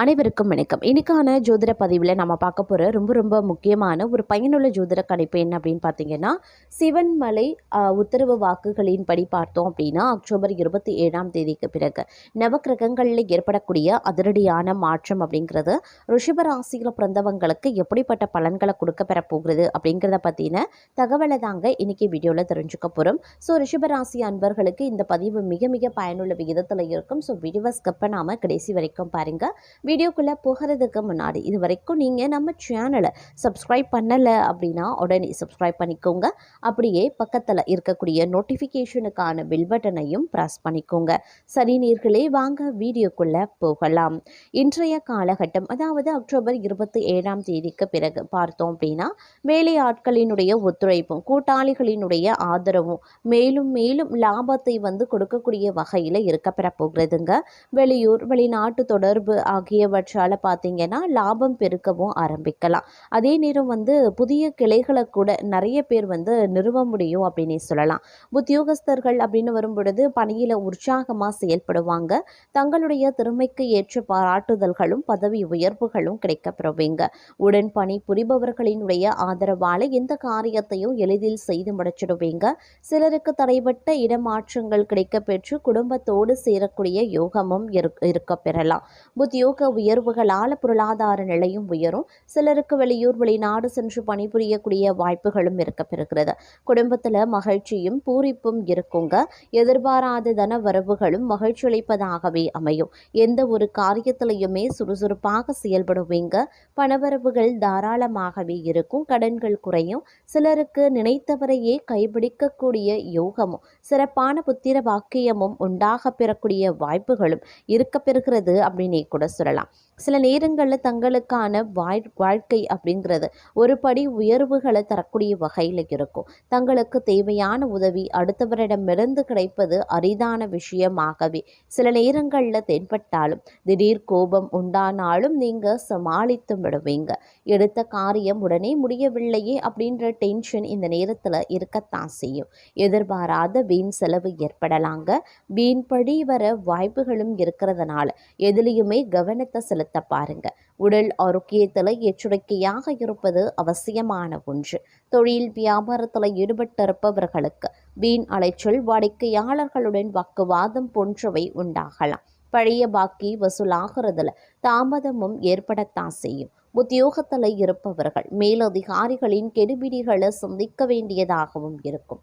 அனைவருக்கும் வணக்கம். இன்னைக்கான ஜோதிட பதிவில் நம்ம பார்க்க போகிற ரொம்ப ரொம்ப முக்கியமான ஒரு பயனுள்ள ஜோதிட கணிப்பு என்ன அப்படின்னு பார்த்தீங்கன்னா சிவன்மலை ஆஹ், உத்தரவு வாக்குகளின் படி பார்த்தோம் அப்படின்னா அக்டோபர் இருபத்தி ஏழாம் தேதிக்கு பிறகு நவக்கிரகங்களில் ஏற்படக்கூடிய அதிரடியான மாற்றம் அப்படிங்கிறது ரிஷபராசியில் பிறந்தவங்களுக்கு எப்படிப்பட்ட பலன்களை கொடுக்க பெற போகிறது அப்படிங்கிறத பற்றின தகவலை தாங்க இன்னைக்கு வீடியோவில் தெரிஞ்சுக்க போகிறோம் ஸோ ரிஷபராசி அன்பர்களுக்கு இந்த பதிவு மிக மிக பயனுள்ள விகிதத்தில் இருக்கும். ஸோ வீடியோவை ஸ்கிப் பண்ணாமல் கடைசி வரைக்கும் பாருங்கள் வீடியோக்குள்ளே போகிறதுக்கு முன்னாடி இது வரைக்கும் நீங்கள் நம்ம சேனலை சப்ஸ்கிரைப் பண்ணலை அப்படின்னா உடனே சப்ஸ்கிரைப் பண்ணிக்கோங்க. அப்படியே பக்கத்தில் இருக்கக்கூடிய நோட்டிஃபிகேஷனுக்கான பில் பட்டனையும் ப்ரெஸ் பண்ணிக்கோங்க. சரி நீர்களே வாங்க வீடியோக்குள்ளே போகலாம். இன்றைய காலகட்டம் அதாவது அக்டோபர் இருபத்தி ஏழாம் தேதிக்கு பிறகு பார்த்தோம் அப்படின்னா வேலை ஆட்களினுடைய ஒத்துழைப்பும் கூட்டாளிகளினுடைய ஆதரவும் மேலும் மேலும் லாபத்தை வந்து கொடுக்கக்கூடிய வகையில் இருக்கப்பெற போகிறதுங்க. வெளியூர் வெளிநாட்டு தொடர்பு ஆகியவற்றால் பார்த்தீங்கன்னா லாபம் பெருக்கவும் ஆரம்பிக்கலாம். அதே நேரம் வந்து புதிய கிளைகளை கூட நிறைய பேர் வந்து நிறுவ முடியும் அப்படின்னே சொல்லலாம். உத்தியோகஸ்தர்கள் அப்படின்னு வரும்பொழுது பணியில் உற்சாகமாக செயல்படுவாங்க. தங்களுடைய திறமைக்கு ஏற்ற பாராட்டுதல்களும் பதவி உயர்வுகளும் கிடைக்கப்பெறுவீங்க. உடன் பணி புரிபவர்களினுடைய ஆதரவால் எந்த காரியத்தையும் எளிதில் செய்து முடிச்சிடுவீங்க. சிலருக்கு தடைபட்ட இடமாற்றங்கள் கிடைக்கப்பெற்று குடும்பத்தோடு சேரக்கூடிய யோகமும் இருக்க பெறலாம். உத்தியோக உயர்வுகளால் பொருளாதார நிலையும் உயரும். சிலருக்கு வெளியூர் வெளிநாடு சென்று பணிபுரியக்கூடிய வாய்ப்புகளும் இருக்கப்பெறுகிறது. குடும்பத்தில் மகிழ்ச்சியும் பூரிப்பும் இருக்குங்க. எதிர்பாராத தன வரவுகளும் மகிழ்ச்சி அளிப்பதாகவே அமையும். எந்த ஒரு காரியத்திலையுமே சுறுசுறுப்பாக செயல்படுவீங்க. பணவரவுகள் தாராளமாகவே இருக்கும். கடன்கள் குறையும். சிலருக்கு நினைத்தவரையே கைபிடிக்கக்கூடிய யோகமும் சிறப்பான புத்திர வாக்கியமும் உண்டாக பெறக்கூடிய வாய்ப்புகளும் இருக்க பெறுகிறது அப்படின்னே கூட சொல்லலாம். Voilà. சில நேரங்களில் தங்களுக்கான வாழ் வாழ்க்கை அப்படிங்கிறது ஒரு படி உயர்வுகளை தரக்கூடிய வகையில் இருக்கும். தங்களுக்கு தேவையான உதவி அடுத்தவரிடமிருந்து கிடைப்பது அரிதான விஷயமாகவே. சில நேரங்களில் தென்பட்டாலும் திடீர் கோபம் உண்டானாலும் நீங்கள் சமாளித்து விடுவீங்க. எடுத்த காரியம் உடனே முடியவில்லையே அப்படின்ற டென்ஷன் இந்த நேரத்தில் இருக்கத்தான் செய்யும். எதிர்பாராத வீண் செலவு ஏற்படலாங்க. வீண்படி வர வாய்ப்புகளும் இருக்கிறதுனால எதுலேயுமே கவனத்தை செலுத்த பாருங்க. உடல் ஆரோக்கியத்தில் எச்சரிக்கையாக இருப்பது அவசியமான ஒன்று. தொழில் வியாபாரத்தில் ஈடுபட்டிருப்பவர்களுக்கு வீண் அலைச்சல் வாடிக்கையாளர்களுடன் வாக்குவாதம் போன்றவை உண்டாகலாம். பழைய பாக்கி வசூலாகிறதுல தாமதமும் ஏற்படத்தான் செய்யும். உத்தியோகத்தில் இருப்பவர்கள் மேலதிகாரிகளின் கெடுபிடிகளை சந்திக்க வேண்டியதாகவும் இருக்கும்.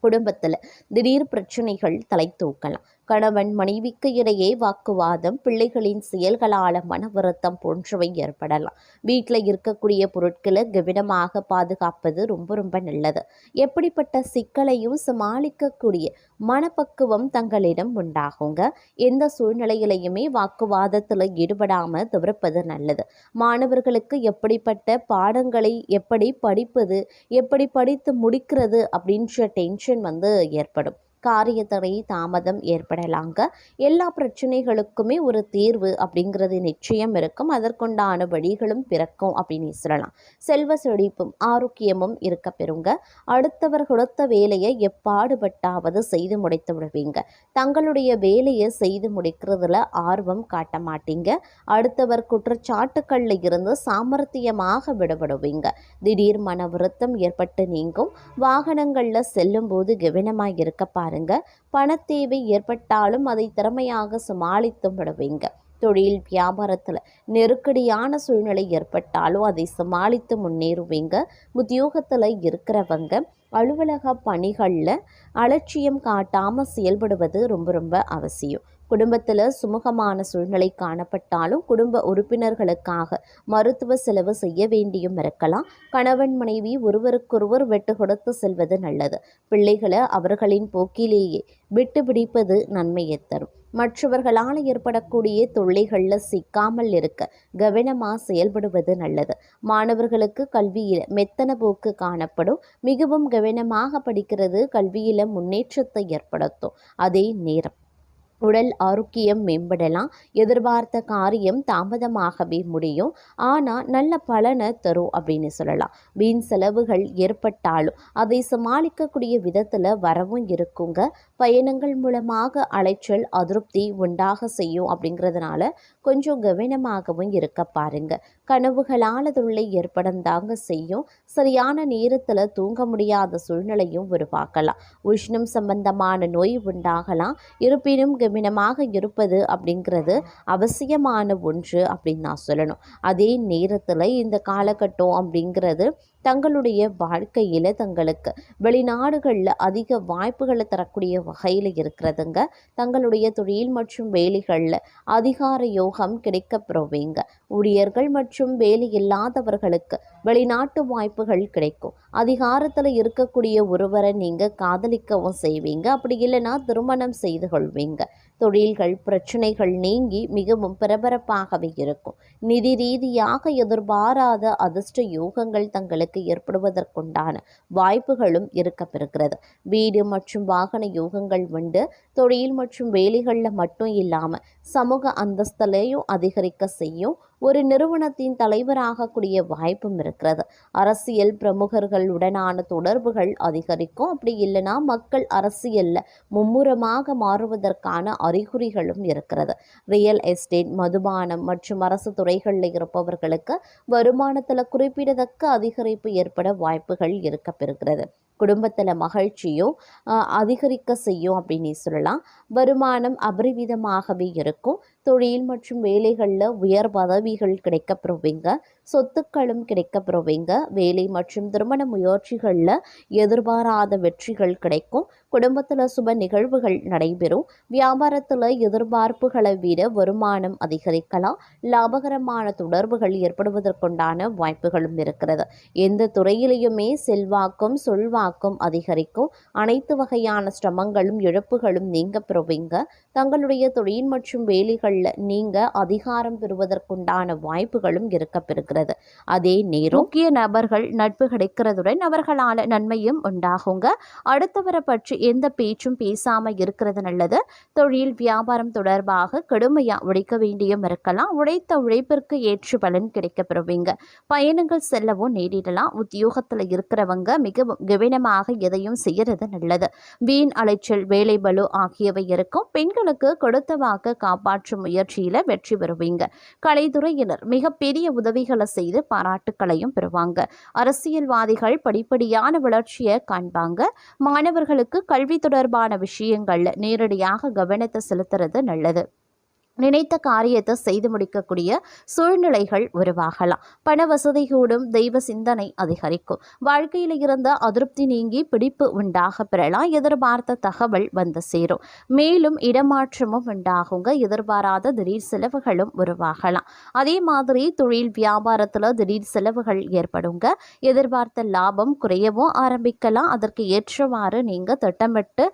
குடும்பத்தில் திடீர் பிரச்சனைகள் தலை தூக்கலாம். கணவன் மனைவிக்கு இடையே வாக்குவாதம் பிள்ளைகளின் செயல்களால் மன வருத்தம் போன்றவை ஏற்படலாம். வீட்டில் இருக்கக்கூடிய பொருட்களை கவனமாக பாதுகாப்பது ரொம்ப ரொம்ப நல்லது. எப்படிப்பட்ட சிக்கலையும் சமாளிக்கக்கூடிய மனப்பக்குவம் தங்களிடம் உண்டாகுங்க. எந்த சூழ்நிலையிலையுமே வாக்குவாதத்தில் ஈடுபடாமல் தவிர்ப்பது நல்லது. மாணவர்களுக்கு எப்படிப்பட்ட பாடங்களை எப்படி படிப்பது எப்படி படித்து முடிக்கிறது அப்படின்ற டென்ஷன் வந்து ஏற்படும். காரியத்தடை தாமதம் ஏற்படலாங்க. எல்லா பிரச்சனைகளுக்குமே ஒரு தீர்வு அப்படிங்கிறது நிச்சயம் இருக்கும். அதற்குண்டான வழிகளும் பிறக்கும் அப்படின்னு சொல்லலாம். செல்வ செழிப்பும் ஆரோக்கியமும் இருக்க பெறுங்க. அடுத்தவர் கொடுத்த வேலையை எப்பாடுபட்டாவது செய்து முடித்து விடுவீங்க. தங்களுடைய வேலையை செய்து முடிக்கிறதுல ஆர்வம் காட்ட மாட்டீங்க. அடுத்தவர் குற்றச்சாட்டுக்கள்ல இருந்து சாமர்த்தியமாக விடுபடுவீங்க. திடீர் மன வருத்தம் ஏற்பட்டு நீங்கும். வாகனங்களில் செல்லும்போது கவனமாக இருக்க பாருங்க. பணத்தேவை ஏற்பட்டாலும் அதை திறமையாக சமாளித்து விடுவீங்க. தொழில் வியாபாரத்தில் நெருக்கடியான சூழ்நிலை ஏற்பட்டாலும் அதை சமாளித்து முன்னேறுவீங்க. உத்தியோகத்தில் இருக்கிறவங்க அலுவலக பணிகளில் அலட்சியம் காட்டாமல் செயல்படுவது ரொம்ப ரொம்ப அவசியம். குடும்பத்தில் சுமூகமான சூழ்நிலை காணப்பட்டாலும் குடும்ப உறுப்பினர்களுக்காக மருத்துவ செலவு செய்ய வேண்டியும் இருக்கலாம். கணவன் மனைவி ஒருவருக்கொருவர் வெட்டு கொடுத்து செல்வது நல்லது. பிள்ளைகளை அவர்களின் போக்கிலேயே விட்டு பிடிப்பது நன்மையை தரும். மற்றவர்களால் ஏற்படக்கூடிய தொல்லைகளில் சிக்காமல் இருக்க கவனமாக செயல்படுவது நல்லது. மாணவர்களுக்கு கல்வியில் மெத்தன போக்கு காணப்படும். மிகவும் கவனமாக படிக்கிறது கல்வியில் முன்னேற்றத்தை ஏற்படுத்தும். அதே நேரம் உடல் ஆரோக்கியம் மேம்படலாம். எதிர்பார்த்த காரியம் தாமதமாகவே முடியும். ஆனால் நல்ல பலனை தரும் அப்படின்னு சொல்லலாம். வீண் செலவுகள் ஏற்பட்டாலும் அதை சமாளிக்கக்கூடிய விதத்தில் வரவும் இருக்குங்க. பயணங்கள் மூலமாக அலைச்சல் அதிருப்தி உண்டாக செய்யும் அப்படிங்கிறதுனால கொஞ்சம் கவனமாகவும் இருக்க பாருங்க. கனவுகளால் தொல்லை ஏற்படம் தாங்க செய்யும். சரியான நேரத்தில் தூங்க முடியாத சூழ்நிலையும் உருவாக்கலாம். உஷ்ணம் சம்பந்தமான நோய் உண்டாகலாம். இருப்பினும் கவனமாக இருப்பது அப்படிங்கிறது அவசியமான ஒன்று அப்படின்னு நான் சொல்லணும். அதே நேரத்தில் இந்த காலகட்டம் அப்படிங்கிறது தங்களுடைய வாழ்க்கையில் தங்களுக்கு வெளிநாடுகளில் அதிக வாய்ப்புகளை தரக்கூடிய வகையில் இருக்கிறதுங்க. தங்களுடைய தொழில் மற்றும் வேலைகளில் அதிகார யோகம் கிடைக்க பெறுவீங்க ஊழியர்கள் மற்றும் வேலை இல்லாதவர்களுக்கு வெளிநாட்டு வாய்ப்புகள் கிடைக்கும். அதிகாரத்தில் இருக்கக்கூடிய ஒருவரை நீங்கள் காதலிக்கவும் செய்வீங்க. அப்படி இல்லைன்னா திருமணம் செய்து கொள்வீங்க. தொழில்கள் பிரச்சனைகள் நீங்கி மிகவும் பரபரப்பாகவே இருக்கும். நிதி ரீதியாக எதிர்பாராத அதிர்ஷ்ட யோகங்கள் தங்களுக்கு ஏற்படுவதற்குண்டான வாய்ப்புகளும் இருக்கப்பெறுகிறது வீடு மற்றும் வாகன யோகங்கள் உண்டு. தொழில் மற்றும் வேலைகளில் மட்டும் இல்லாமல் சமூக அந்தஸ்திலையும் அதிகரிக்க செய்யும். ஒரு நிறுவனத்தின் தலைவராகக்கூடிய வாய்ப்பும் இருக்கிறது. அரசியல் பிரமுகர்களுடனான தொடர்புகள் அதிகரிக்கும். அப்படி இல்லைன்னா மக்கள் அரசியலில் மும்முரமாக மாறுவதற்கான அறிகுறிகளும் இருக்கிறது. ரியல் எஸ்டேட் மதுபானம் மற்றும் அரசு துறைகளில் இருப்பவர்களுக்கு வருமானத்தில் குறிப்பிடத்தக்க அதிகரிப்பு ஏற்பட வாய்ப்புகள் இருக்க பெறுகிறது குடும்பத்தில் மகிழ்ச்சியும் அதிகரிக்க செய்யும் அப்படின்னு சொல்லலாம். வருமானம் அபரிவிதமாகவே இருக்கும். தொழில் மற்றும் வேலைகளில் உயர் பதவிகள் கிடைக்கப்பெறுவீங்க சொத்துக்களும் கிடைக்கப்பெறுவீங்க வேலை மற்றும் திருமண முயற்சிகளில் எதிர்பாராத வெற்றிகள் கிடைக்கும். குடும்பத்தில் சுப நிகழ்வுகள் நடைபெறும். வியாபாரத்தில் எதிர்பார்ப்புகளை விட வருமானம் அதிகரிக்கலாம். லாபகரமான தொடர்புகள் ஏற்படுவதற்குண்டான வாய்ப்புகளும் இருக்கிறது. எந்த துறையிலையுமே செல்வாக்கும் சொல்வாக்கும் அதிகரிக்கும். அனைத்து வகையான சிரமங்களும் இழப்புகளும் நீங்க பெறுவீங்க. தங்களுடைய தொழில் மற்றும் வேலைகளில் நீங்கள் அதிகாரம் பெறுவதற்குண்டான வாய்ப்புகளும் இருக்கப்பெறுகிறது. அதே நேரம் முக்கிய நபர்கள் நட்பு கிடைக்கிறதுடன் அவர்களால் நன்மையும் உண்டாகுங்க. அடுத்தவரை பற்றி எந்த பேச்சும் பேசாமல் இருக்கிறது நல்லது. தொழில் வியாபாரம் தொடர்பாக கடுமையாக உழைக்க வேண்டியும் இருக்கலாம். உழைத்த உழைப்பிற்கு ஏற்ற பலன் கிடைக்கப்பெறுவீங்க. பயணங்கள் செல்லவும் நேரிடலாம். உத்தியோகத்தில் இருக்கிறவங்க மிகவும் கவனமாக எதையும் செய்யறது நல்லது. வீண் அலைச்சல் வேலை பளு ஆகியவை இருக்கும். பெண்களுக்கு கொடுத்த வாக்கு காப்பாற்றும் முயற்சியில் வெற்றி பெறுவீங்க. கலைத்துறையினர் மிகப்பெரிய உதவிகளை செய்து பாராட்டுக்களையும் பெறுவாங்க. அரசியல்வாதிகள் படிப்படியான வளர்ச்சியை காண்பாங்க. மாணவர்களுக்கு கல்வி தொடர்பான விஷயங்கள்ல நேரடியாக கவனத்தை செலுத்துறது நல்லது. நினைத்த காரியத்தை செய்து முடிக்கக்கூடிய சூழ்நிலைகள் உருவாகலாம். பண வசதி கூடும் தெய்வ சிந்தனை அதிகரிக்கும். வாழ்க்கையில் இருந்த அதிருப்தி நீங்கி பிடிப்பு உண்டாக பெறலாம். எதிர்பார்த்த தகவல் வந்து சேரும். மேலும் இடமாற்றமும் உண்டாகுங்க. எதிர்பாராத திடீர் செலவுகளும் உருவாகலாம். அதே மாதிரி தொழில் வியாபாரத்தில் திடீர் செலவுகள் ஏற்படுங்க. எதிர்பார்த்த லாபம் குறையவும் ஆரம்பிக்கலாம். அதற்கு ஏற்றவாறு நீங்கள் திட்டமிட்டு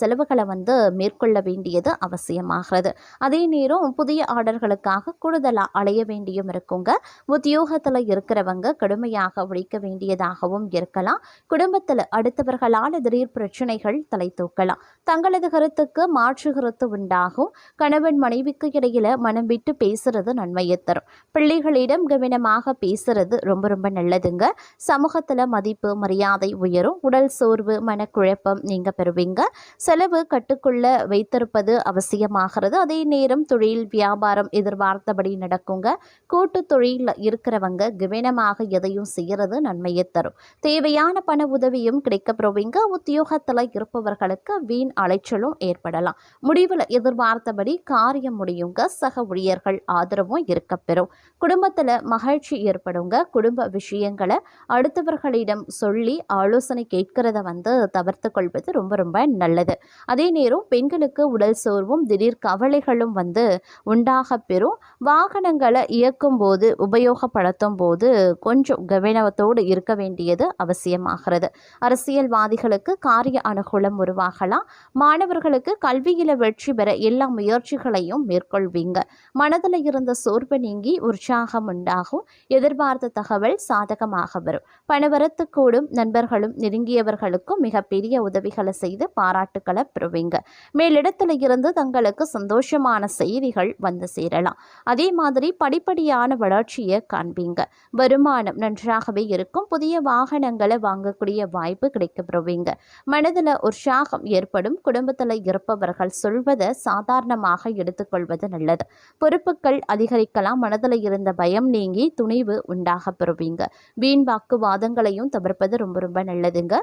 செலவுகளை வந்து மேற்கொள்ள வேண்டியது அவசியமாகிறது. அதே நேரம் புதிய ஆர்டர்களுக்காக கூடுதலாக அலைய வேண்டியும் இருக்குங்க. உத்தியோகத்தில் இருக்கிறவங்க கடுமையாக உழைக்க வேண்டியதாகவும் இருக்கலாம். குடும்பத்தில் அடுத்தவர்களால் திடீர் பிரச்சனைகள் தலை தூக்கலாம். தங்களது கருத்துக்கு மாற்று கருத்து உண்டாகும். கணவன் மனைவிக்கு இடையில மனம் விட்டு பேசுறது நன்மையை தரும். பிள்ளைகளிடம் கவனமாக பேசுறது ரொம்ப ரொம்ப நல்லதுங்க. சமூகத்தில் மதிப்பு மரியாதை உயரும். உடல் சோர்வு மனக்குழப்பம் நீங்க பெறுவீங்க. செலவு கட்டுக்குள்ள வைத்திருப்பது அவசியமாகிறது. அதே நேரம் தொழில் வியாபாரம் எதிர்பார்த்தபடி நடக்குங்க. கூட்டு தொழிலில் இருக்கிறவங்க கவனமாக எதையும் செய்யறது நன்மையை தரும். தேவையான பண உதவியும் கிடைக்கப்பெறுவீங்க உத்தியோகத்தில் இருப்பவர்களுக்கு வீண் அலைச்சலும் ஏற்படலாம். முடிவில் எதிர்பார்த்தபடி காரியம் முடியுங்க. சக ஊழியர்கள் ஆதரவும் இருக்கப்பெறும் குடும்பத்தில் மகிழ்ச்சி ஏற்படுங்க. குடும்ப விஷயங்களை அடுத்தவர்களிடம் சொல்லி ஆலோசனை கேட்கிறத வந்து தவிர்த்து கொள்வது ரொம்ப ரொம்ப நல்லது. அதே நேரம் பெண்களுக்கு உடல் சோர்வும் திடீர் கவலைகளும் வந்து உண்டாக பெறும். வாகனங்களை இயக்கும் போது உபயோகப்படுத்தும் போது கொஞ்சம் கவனத்தோடு இருக்க வேண்டியது அவசியமாகிறது. அரசியல்வாதிகளுக்கு காரிய அனுகூலம் உருவாகலாம். மாணவர்களுக்கு கல்வியில் வெற்றி பெற எல்லா முயற்சிகளையும் மேற்கொள்வீங்க. மனதில் இருந்த சோர்வு நீங்கி உற்சாகம் உண்டாகும். எதிர்பார்த்த தகவல் சாதகமாக வரும். பணவரத்து கூடும் நண்பர்களும் நெருங்கியவர்களுக்கும் மிகப்பெரிய உதவிகளை செய்து பாராட்டுக்களை பெறுவீங்க. மேலிடத்தில் இருந்து தங்களுக்கு சந்தோஷமான மகிழ்ச்சியான செய்திகள் வந்து சேரலாம். அதே மாதிரி படிப்படியான வளர்ச்சியை காண்பீங்க. வருமானம் நன்றாகவே இருக்கும். புதிய வாகனங்களை வாங்கக்கூடிய வாய்ப்பு கிடைக்கப்படுவீங்க மனதில் உற்சாகம் ஏற்படும். குடும்பத்தில் இருப்பவர்கள் சொல்வதை சாதாரணமாக எடுத்துக்கொள்வது நல்லது. பொறுப்புகள் அதிகரிக்கலாம். மனதில் இருந்த பயம் நீங்கி துணிவு உண்டாக பெறுவீங்க. வீண் வாக்குவாதங்களையும் தவிர்ப்பது ரொம்ப ரொம்ப நல்லதுங்க.